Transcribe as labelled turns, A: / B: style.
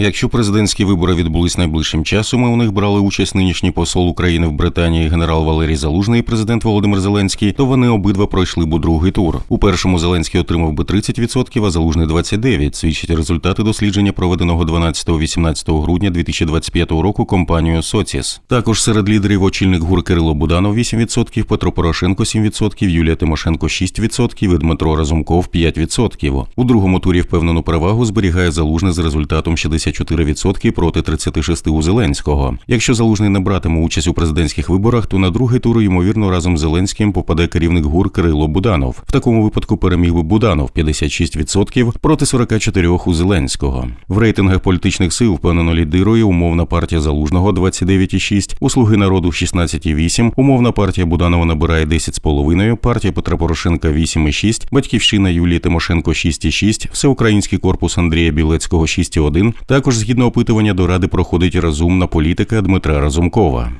A: Якщо президентські вибори відбулись найближчим часом, і у них брали участь нинішній посол України в Британії генерал Валерій Залужний і президент Володимир Зеленський, то вони обидва пройшли б у другий тур. У першому Зеленський отримав би 30%, а Залужний 29%, свідчать результати дослідження, проведеного 12-18 грудня 2025 року компанією Соціс. Також серед лідерів очільник ГУР Кирило Буданов 8%, Петро Порошенко 7%, Юлія Тимошенко 6% і Дмитро Разумков 5%. У другому турі впевнену перевагу зберігає Залужний з результатом 64% проти 36% у Зеленського. Якщо Залужний не братиме участь у президентських виборах, то на другий тур ймовірно разом з Зеленським попаде керівник ГУР Кирило Буданов. В такому випадку переміг би Буданов 56% проти 44% у Зеленського. В рейтингах політичних сил впевнено лідирує умовна партія Залужного 29,6, у Слуги народу 16,8, умовна партія Буданова набирає 10,5, партія Петра Порошенка 8,6, батьківщина Юлії Тимошенко 6,6, всеукраїнський корпус Андрія Білецького 6,1. Також згідно опитування до ради проходить розумна політика Дмитра Разумкова.